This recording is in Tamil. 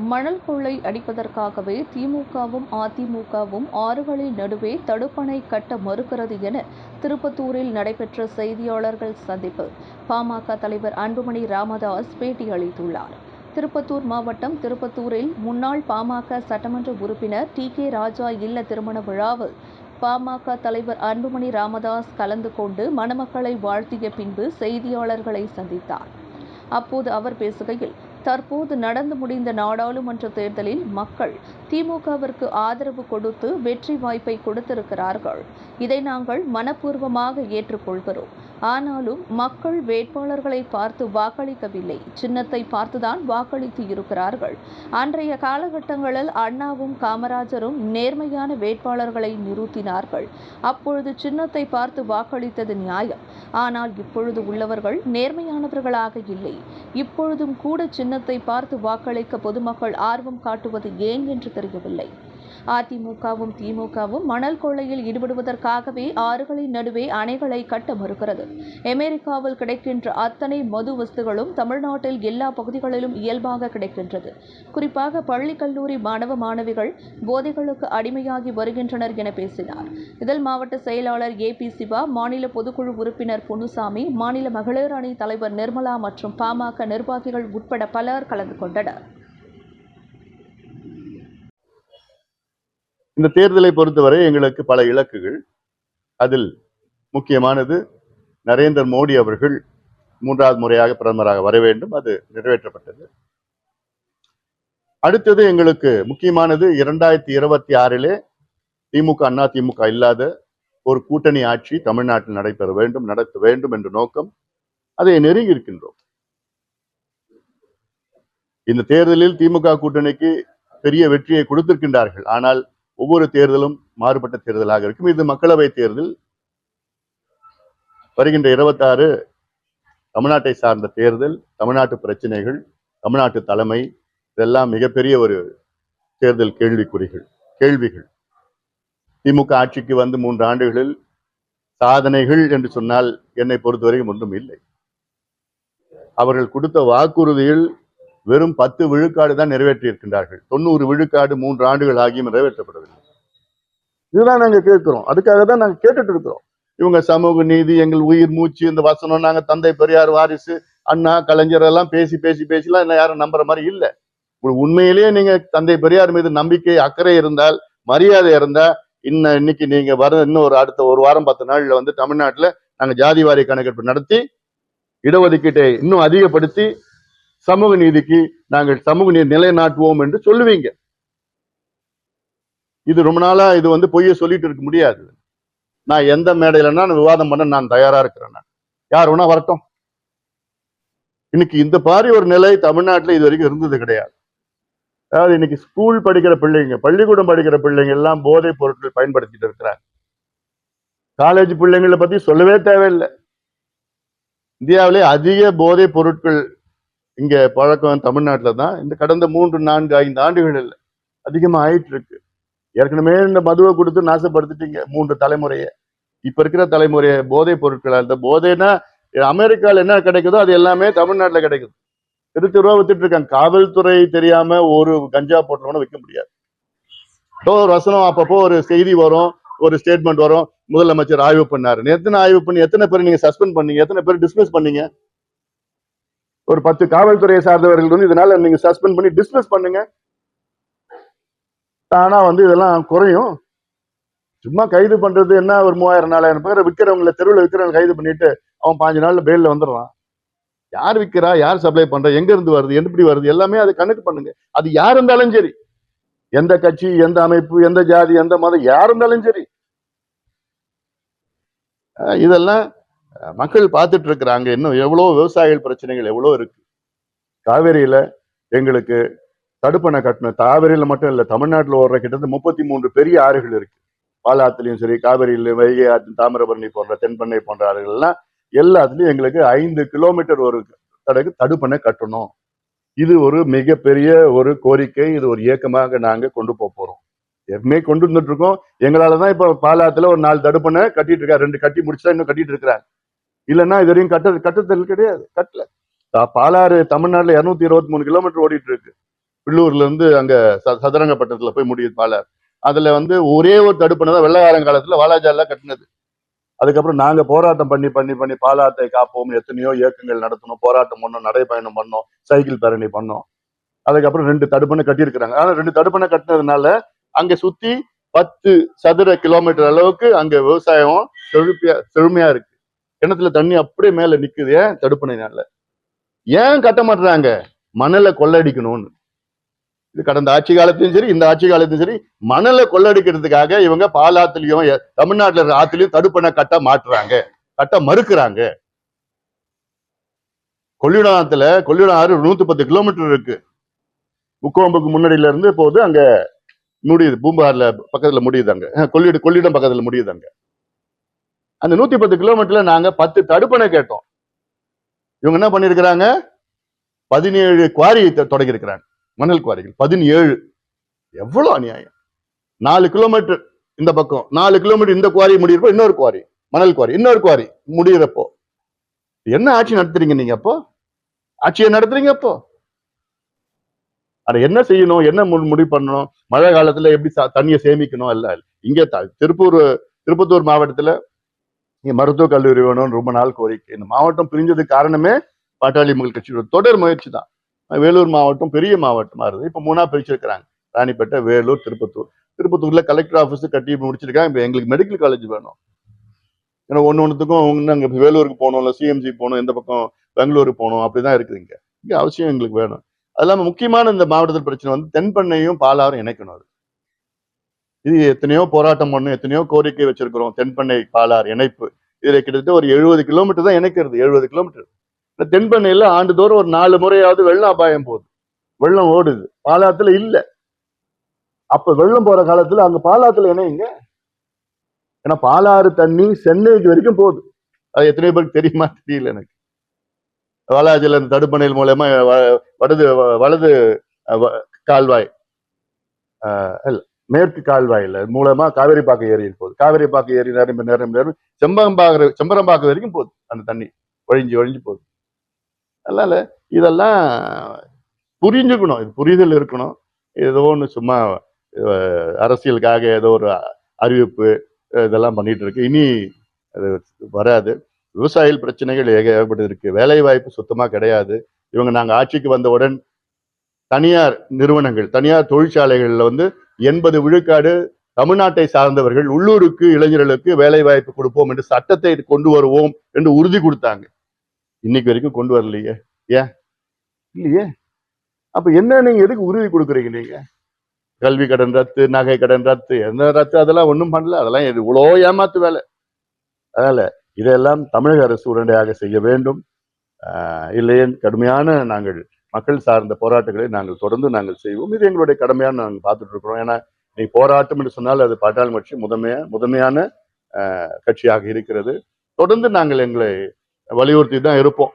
மணல் கொள்ளை அடிப்பதற்காகவே திமுகவும் அதிமுகவும் ஆறுகளின் நடுவே தடுப்பணை கட்ட மறுக்கிறது என திருப்பத்தூரில் நடைபெற்ற செய்தியாளர்கள் சந்திப்பு. பாமக தலைவர் அன்புமணி ராமதாஸ் பேட்டியளித்துள்ளார். திருப்பத்தூர் மாவட்டம் திருப்பத்தூரில் முன்னாள் பாமக சட்டமன்ற உறுப்பினர் டி. கே. ராஜா இல்ல திருமண விழாவில் பாமக தலைவர் அன்புமணி ராமதாஸ் கலந்து கொண்டு மணமக்களை வாழ்த்திய பின்பு செய்தியாளர்களை சந்தித்தார். அப்போது அவர் பேசுகையில் தற்போது நடந்து முடிந்த நாடாளுமன்ற தேர்தலில் மக்கள் திமுகவிற்கு ஆதரவு கொடுத்து வெற்றி வாய்ப்பை கொடுத்திருக்கிறார்கள். இதை நாங்கள் மனப்பூர்வமாக ஏற்றுக்கொள்கிறோம். ஆனாலும் மக்கள் வேட்பாளர்களை பார்த்து வாக்களிக்கவில்லை. சின்னத்தை பார்த்துதான் வாக்களித்து இருக்கிறார்கள். அன்றைய காலகட்டங்களில் அண்ணாவும் காமராஜரும் நேர்மையான வேட்பாளர்களை நிறுத்தினார்கள். அப்பொழுது சின்னத்தை பார்த்து வாக்களித்தது நியாயம். ஆனால் இப்பொழுது உள்ளவர்கள் நேர்மையானவர்களாக இல்லை. இப்பொழுதும் கூட சின்னத்தை பார்த்து வாக்களிக்க பொதுமக்கள் ஆர்வம் காட்டுவது ஏன் என்று தெரியவில்லை. அதிமுகவும் திமுகவும் மணல் கொள்ளையில் ஈடுபடுவதற்காகவே ஆறுகளின் நடுவே அணைகளை கட்ட மறுக்கிறது. அமெரிக்காவில் கிடைக்கின்ற அத்தனை மது வஸ்துகளும் தமிழ்நாட்டில் எல்லா பகுதிகளிலும் இயல்பாக கிடைக்கின்றது. குறிப்பாக பள்ளி கல்லூரி மாணவ மாணவிகள் போதைகளுக்கு அடிமையாகி வருகின்றனர் என பேசினார். இதில் மாவட்ட செயலாளர் ஏ. பி. சிவா மாநில பொதுக்குழு உறுப்பினர் பொன்னுசாமி மாநில மகளிர் அணி தலைவர் நிர்மலா மற்றும் பாமக நிர்வாகிகள் உட்பட பலர் கலந்து கொண்டனர். இந்த தேர்தலை பொறுத்தவரை எங்களுக்கு பல இலக்குகள். அதில் முக்கியமானது நரேந்திர மோடி அவர்கள் மூன்றாவது முறையாக பிரதமராக வர வேண்டும். அது நிறைவேற்றப்பட்டது. அடுத்தது எங்களுக்கு முக்கியமானது இரண்டாயிரத்தி இருபத்தி ஆறிலே திமுக அண்ணா திமுக இல்லாத ஒரு கூட்டணி ஆட்சி தமிழ்நாட்டில் நடைபெற வேண்டும் நடத்த வேண்டும் என்ற நோக்கம் அதை நெருங்கி இருக்கின்றோம். இந்த தேர்தலில் திமுக கூட்டணிக்கு பெரிய வெற்றியை கொடுத்திருக்கின்றார்கள். ஆனால் ஒவ்வொரு தேர்தலும் மாறுபட்ட தேர்தலாக இருக்கும். இது மக்களவை தேர்தல். வருகின்ற இருபத்தாறு தமிழ்நாட்டை சார்ந்த தேர்தல் தமிழ்நாட்டு பிரச்சனைகள் தமிழ்நாட்டு தலைமை இதெல்லாம் மிகப்பெரிய ஒரு தேர்தல் கேள்விக்குறிகள் கேள்விகள். திமுக ஆட்சிக்கு வந்து மூன்று ஆண்டுகளில் சாதனைகள் என்று சொன்னால் என்னை பொறுத்தவரைக்கும் ஒன்றும் இல்லை. அவர்கள் கொடுத்த வாக்குறுதியில் வெறும் பத்து விழுக்காடு தான் நிறைவேற்றி இருக்கின்றார்கள் தொண்ணூறு விழுக்காடு மூன்று ஆண்டுகள் ஆகியும் நிறைவேற்றப்படவில்லை. இதுதான் நாங்க கேட்கிறோம். அதுக்காக தான் நாங்க கேட்டுட்டு இருக்கிறோம். இவங்க சமூக நீதி எங்கள் உயிர் மூச்சு இந்த வசனம் நாங்க தந்தை பெரியார் வாரிசு அண்ணா கலைஞர் எல்லாம் பேசி பேசி பேசிலாம் என்ன யாரும் நம்புற மாதிரி இல்ல. உங்களுக்கு உண்மையிலேயே நீங்க தந்தை பெரியார் மீது நம்பிக்கை அக்கறை இருந்தால் மரியாதை இருந்தா இன்ன இன்னைக்கு நீங்க வர இன்னும் ஒரு அடுத்த ஒரு வாரம் பத்து நாள்ல வந்து தமிழ்நாட்டுல நாங்க ஜாதி வாரி கணக்கெடுப்பு நடத்தி இடஒதுக்கீட்டை இன்னும் அதிகப்படுத்தி சமூக நீதிக்கு நாங்கள் சமூக நீதி நிலைநாட்டுவோம் என்று சொல்லுவீங்க. இது ரொம்ப நாளா இது வந்து பொய்ய சொல்லிட்டு இருக்க முடியாது. நான் எந்த மேடையிலன்னா விவாதம் பண்ண நான் தயாரா இருக்கிறேன் நான். யார் வேணா வரட்டும். இன்னைக்கு இந்த மாதிரி ஒரு நிலை தமிழ்நாட்டுல இது வரைக்கும் இருந்தது கிடையாது. அதாவது இன்னைக்கு ஸ்கூல் படிக்கிற பிள்ளைங்க பள்ளிக்கூடம் படிக்கிற பிள்ளைங்க எல்லாம் போதைப் பொருட்கள் பயன்படுத்திட்டு இருக்கிறாங்க. காலேஜ் பிள்ளைங்களை பத்தி சொல்லவே தேவையில்லை. இந்தியாவிலே அதிக போதைப் பொருட்கள் இங்க பழக்கம் தமிழ்நாட்டுல தான். இந்த கடந்த மூன்று நான்கு ஐந்து ஆண்டுகளில் அதிகமா ஆயிட்டு இருக்கு ஏற்கனவே இந்த மதுவை கொடுத்து நாசப்படுத்திட்டீங்க மூன்று தலைமுறையை. இப்ப இருக்கிற தலைமுறையை போதைப் பொருட்களாக இருந்த போதைனா அமெரிக்காவில் என்ன கிடைக்குதோ அது எல்லாமே தமிழ்நாட்டுல கிடைக்குது. இருபத்தி ரூபா வித்துட்டு இருக்காங்க. காவல்துறை தெரியாம ஒரு கஞ்சா போட்டவன வைக்க முடியாது. ஏதோ ஒரு வசனம் அப்பப்போ ஒரு செய்தி வரும் ஒரு ஸ்டேட்மெண்ட் வரும். முதலமைச்சர் ஆய்வு பண்ணாரு. எத்தனை ஆய்வு பண்ணி எத்தனை பேர் நீங்க சஸ்பெண்ட் பண்ணீங்க? எத்தனை பேர் டிஸ்மிஸ் பண்ணீங்க? ஒரு பத்து காவல்துறையை சார்ந்தவர்கள் வந்து இதனால நீங்க சஸ்பெண்ட் பண்ணி டிஸ்மிஸ் பண்ணுங்க. தானா வந்து இதெல்லாம் குறையும். சும்மா கைது பண்றது என்ன? ஒரு மூவாயிரம் நாலாயிரம் பேர் விற்கிறவங்கள தெருவில் விற்கிறவங்க கைது பண்ணிட்டு அவன் பாஞ்சு நாள்ல பெயில வந்துடுறான். யார் விற்கிறா யார் சப்ளை பண்றா? எங்க இருந்து வருது? எப்படி வருது? எல்லாமே அதை கணக்கு பண்ணுங்க. அது யார் இருந்தாலும் சரி. எந்த கட்சி எந்த அமைப்பு எந்த ஜாதி எந்த மதம் யார் இருந்தாலும் சரி. இதெல்லாம் மக்கள் பார்த்துட்டு இருக்கிறாங்க இன்னும் எவ்வளவு விவசாயிகள் பிரச்சனைகள் எவ்வளவு இருக்கு. காவேரியில் எங்களுக்கு தடுப்பணை கட்டணும். காவேரியில் மட்டும் இல்ல தமிழ்நாட்டுல ஓடுற கிட்டத்தட்ட முப்பத்தி மூன்று பெரிய ஆறுகள் இருக்கு. பாலாத்துலயும் சரி காவேரியில வைகை ஆற்று தாமிரபரணி போன்ற தென்பண்ணை போன்ற ஆறுகள் எல்லாம் எல்லாத்துலயும் எங்களுக்கு ஐந்து கிலோமீட்டர் ஒரு தடைக்கு தடுப்பணை கட்டணும். இது ஒரு மிகப்பெரிய ஒரு கோரிக்கை இது ஒரு இயக்கமாக நாங்க கொண்டு போக போறோம். எப்பவுமே கொண்டு வந்துட்டு இருக்கோம் எங்களால தான் இப்போ பாலாத்துல ஒரு நாலு தடுப்பணை கட்டிட்டு இருக்காரு ரெண்டு கட்டி முடிச்சுதான் இன்னும் கட்டிட்டு இருக்கிறாங்க இல்லைன்னா இது வரையும் கட்ட கட்டத்தில் கிடையாது. கட்டல. பாலாறு தமிழ்நாட்டுல இருநூத்தி இருபத்தி மூணு கிலோமீட்டர் ஓடிட்டு இருக்கு. பில்லூர்ல இருந்து அங்க ச- சதுரங்கப்பட்டத்துல போய் முடியுது பாலாறு. அதுல வந்து ஒரே ஒரு தடுப்பணை தான் வெள்ளைக்காரன் காலத்துல வாலாஜால கட்டினது. அதுக்கப்புறம் நாங்க போராட்டம் பண்ணி பண்ணி பண்ணி பாலாட்டை காப்போம். எத்தனையோ இயக்கங்கள் நடத்தணும். போராட்டம் பண்ணோம். நடைப்பயணம் பண்ணோம். சைக்கிள் பேரணி பண்ணோம். அதுக்கப்புறம் ரெண்டு தடுப்பணை கட்டியிருக்கிறாங்க. ஆனா ரெண்டு தடுப்பணை கட்டினதுனால அங்க சுத்தி பத்து சதுர கிலோமீட்டர் அளவுக்கு அங்க விவசாயம் செழுப்பியா செழுமையா இருக்கு. கிணத்துல தண்ணி அப்படியே மேல நிக்குது. ஏன் தடுப்பணைனால ஏன் கட்ட மாட்டுறாங்க? மணலை கொள்ளடிக்கணும்னு. இது கடந்த ஆட்சி காலத்திலும் சரி இந்த ஆட்சி காலத்திலும் சரி மணலை கொள்ளடிக்கிறதுக்காக இவங்க பாலாத்துலயும் தமிழ்நாட்டில் தமிழ்நாட்டுல இருக்கிற ஆத்துலயும் தடுப்பணை கட்ட மாட்டுறாங்க. கட்ட மறுக்கிறாங்க. கொள்ளிடாத்துல கொள்ளிடம் ஆறு நூத்தி பத்து கிலோமீட்டர் இருக்கு. முக்கோம்புக்கு முன்னாடியில இருந்து போது அங்க முடியுது. பூம்பார்ல பக்கத்துல முடியுது அங்க. அஹ் கொள்ளிட கொள்ளிடம் பக்கத்துல முடியுது அங்க. அந்த நூத்தி பத்து கிலோமீட்டர்ல நாங்க பத்து தடுப்பணை கேட்டோம். இவங்க என்ன பண்ணிருக்கிறாங்க? பதினேழு குவாரி தொடங்கி இருக்கிறாங்க மணல் குவாரிகள் பதினேழு. எவ்வளவு அநியாயம். நாலு கிலோமீட்டர் இந்த பக்கம் நாலு கிலோமீட்டர் இந்த குவாரி முடியிறப்போ இன்னொரு குவாரி மணல் குவாரி இன்னொரு குவாரி முடியிறப்போ. என்ன ஆட்சி நடத்துறீங்க நீங்க அப்போ? ஆட்சியை நடத்துறீங்க அப்போ? அதை என்ன செய்யணும்? என்ன மு- முடிவு பண்ணணும்? மழை காலத்துல எப்படி தண்ணியை சேமிக்கணும்? இல்ல இங்க திருப்பூர் திருப்பத்தூர் மாவட்டத்துல இங்க மருத்துவக் கல்லூரி வேணும்னு ரொம்ப நாள் கோரிக்கை. இந்த மாவட்டம் பிரிஞ்சதுக்கு காரணமே பாட்டாளி மக்கள் கட்சியோட தொடர் முயற்சி தான். வேலூர் மாவட்டம் பெரிய மாவட்டமா இருக்குது இப்ப மூணா பிரிச்சிருக்கிறாங்க. ராணிப்பேட்டை வேலூர் திருப்பத்தூர். திருப்பத்தூர்ல கலெக்டர் ஆஃபீஸ் கட்டி முடிச்சிருக்காங்க. இப்ப எங்களுக்கு மெடிக்கல் காலேஜ் வேணும். ஏன்னா ஒண்ணு ஒண்ணுத்துக்கும் இன்னும் வேலூருக்கு போகணும் இல்ல சிஎம்சி போகணும் இந்த பக்கம் பெங்களூருக்கு போகணும் அப்படிதான் இருக்குது இங்க. இங்க அவசியம் எங்களுக்கு வேணும். அது இல்லாம முக்கியமான இந்த மாவட்டத்தில் பிரச்சனை வந்து தென்பண்ணையும் பாலாரும் இணைக்கணும் அது. இது எத்தனையோ போராட்டம் பண்ணும் எத்தனையோ கோரிக்கை வச்சிருக்கிறோம். தென்பண்ணை பாலாறு இணைப்பு. இதில் கிட்டத்தட்ட ஒரு எழுபது கிலோமீட்டர் தான் இணைக்கிறது. எழுபது கிலோமீட்டர் இந்த தென்பண்ணையில ஆண்டுதோறும் ஒரு நாலு முறையாவது வெள்ள அபாயம் போகுது. வெள்ளம் ஓடுது. பாலாத்துல இல்ல. அப்ப வெள்ளம் போற காலத்துல அங்க பாலாத்துல இணையுங்க. ஏன்னா பாலாறு தண்ணி சென்னைக்கு வரைக்கும் போகுது. அது எத்தனை பேருக்கு தெரியுமா? தெரியல எனக்கு. வாலாஜில இந்த தடுப்பணையில் மூலயமா வ- வடது வலது கால்வாய். இல்லை. மேற்கு கால்வாயில மூலமா காவேரிப்பாக்கம் ஏரியில் போகுது. காவேரி பாக்க ஏரி நிரம்பி நிரம்பி நிரம்பி நேரம் செம்பரம்பாக்கு வரைக்கும் போகுது. அந்த தண்ணி ஒழிஞ்சு ஒழிஞ்சு போகுது. அதனால இதெல்லாம் புரிஞ்சுக்கணும். இது புரிதல் இருக்கணும். ஏதோ ஒன்று சும்மா அரசியலுக்காக ஏதோ ஒரு அறிவிப்பு இதெல்லாம் பண்ணிட்டு இருக்கு. இனி அது வராது. விவசாயிகள் பிரச்சனைகள் ஏக ஏகப்பட்டது இருக்கு வேலை வாய்ப்பு சுத்தமாக கிடையாது. இவங்க நாங்கள் ஆட்சிக்கு வந்தவுடன் தனியார் நிறுவனங்கள் தனியார் தொழிற்சாலைகளில் வந்து எண்பது விழுக்காடு தமிழ்நாட்டை சார்ந்தவர்கள் உள்ளூருக்கு இளைஞர்களுக்கு வேலை வாய்ப்பு கொடுப்போம் என்று சட்டத்தை கொண்டு வருவோம் என்று உறுதி கொடுத்தாங்க. இன்னைக்கு வரைக்கும் கொண்டு வரலையே. ஏன்? இல்லையே. அப்ப என்ன நீங்க எதுக்கு உறுதி கொடுக்குறீங்க நீங்க? கல்வி கடன் ரத்து நகை கடன் ரத்து என்ன ரத்து? அதெல்லாம் ஒன்றும் பண்ணல. அதெல்லாம் இவ்வளோ ஏமாத்து வேலை? அதனால இதெல்லாம் தமிழக அரசு உடனடியாக செய்ய வேண்டும். இல்லையே கடுமையான நாங்கள் மக்கள் சார்ந்த போராட்டங்களை நாங்கள் தொடர்ந்து நாங்கள் செய்வோம். இது எங்களுடைய கடமையான நாங்கள் பார்த்துட்டு இருக்கிறோம் ஏன்னா நீ போராட்டம் என்று சொன்னால் அது பாட்டாளி கட்சி முதன்மையா முதன்மையான கட்சியாக இருக்கிறது. தொடர்ந்து நாங்கள் எங்களை வலியுறுத்தி தான் இருப்போம்.